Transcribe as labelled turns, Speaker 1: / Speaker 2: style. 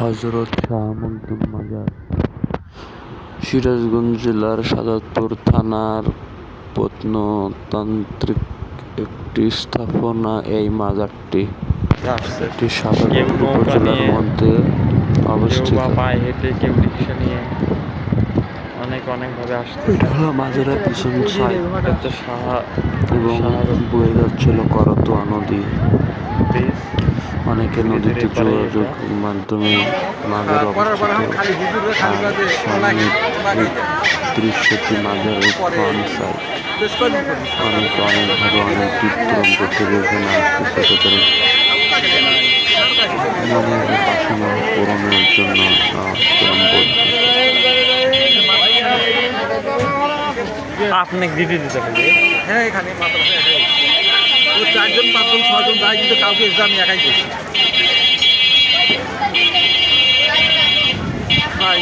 Speaker 1: হজরত শাহ মখদুম মাজার সিরাজগঞ্জ জেলার সাজাদপুর থানার প্রত্নতান্ত্রিক একটি স্থাপনা এই মাজারটি। এটি
Speaker 2: কেউ
Speaker 1: উপজেলার মধ্যে অবস্থিত।
Speaker 2: পায়ে হেঁটে কেউ রিক্সা নিয়ে অনেক অনেক ভাবে আসছে।
Speaker 1: এটা হলো মাজারের পিছন সাইড এবং বয়ে যাচ্ছিল করতোয়া নদী। অনেকে নদীতে যোগাযোগ মাধ্যমে মাজার দৃশ্যটি মাজারের ফ্রন্ট সাইড অনেক অনেকভাবে অনেক দূর দূরান্ত থেকে এখানে আসতেছে তাদের মনের বাসনা পূরণের জন্য
Speaker 2: আপনি দিতে দিতে
Speaker 3: হ্যাঁ এখানে তো চারজন পাঁচজন ছজন যায় কিন্তু কাউকে এসে আমি একাই করছি ভাই